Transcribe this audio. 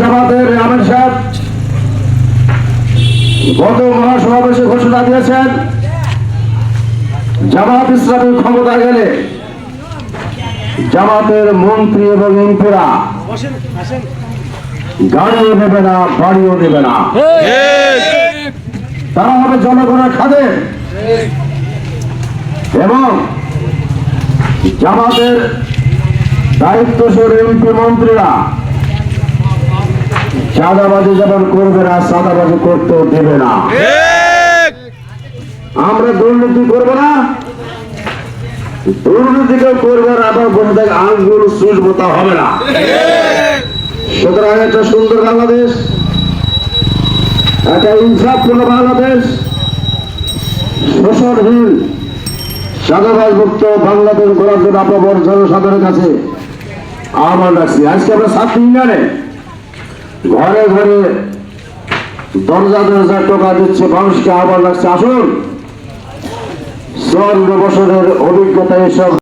জামাতের ঘোষণা দিয়েছেন, জামাত ক্ষমতা গেলে জামাতের মন্ত্রী এবং এমপিরা গাড়িও নেবে না, বাড়িও নেবে না। তারা হবে জনগণের খাদে। এবং জামাতের দায়িত্বশীল এমপি মন্ত্রীরা চাঁদাবাজি যেমন করবে না সাদাবাজি করতেও দেবে না। আমরা দুর্নীতি করব না। দুর্নীতি কেউ করবে না আবার বসে থাকে আঙ্গুল সুজবো তা হবে না। সুতরাং একটা সুন্দর বাংলাদেশ একটা ইনসাফপূর্ণ বাংলাদেশ। শোষণহীন সাদাবাজ মুক্ত বাংলাদেশ গড়ার জন্য আপনার জনসাধারণের কাছে আহ্বান রাখছি। আজকে আমরা ছাত্র ইউনিয়নে ঘরে ঘরে দরজা দরজা টোকা দিচ্ছে মানুষকে আবার লাগছে আসুন। চুয়ান্ন বছরের অভিজ্ঞতা এসব।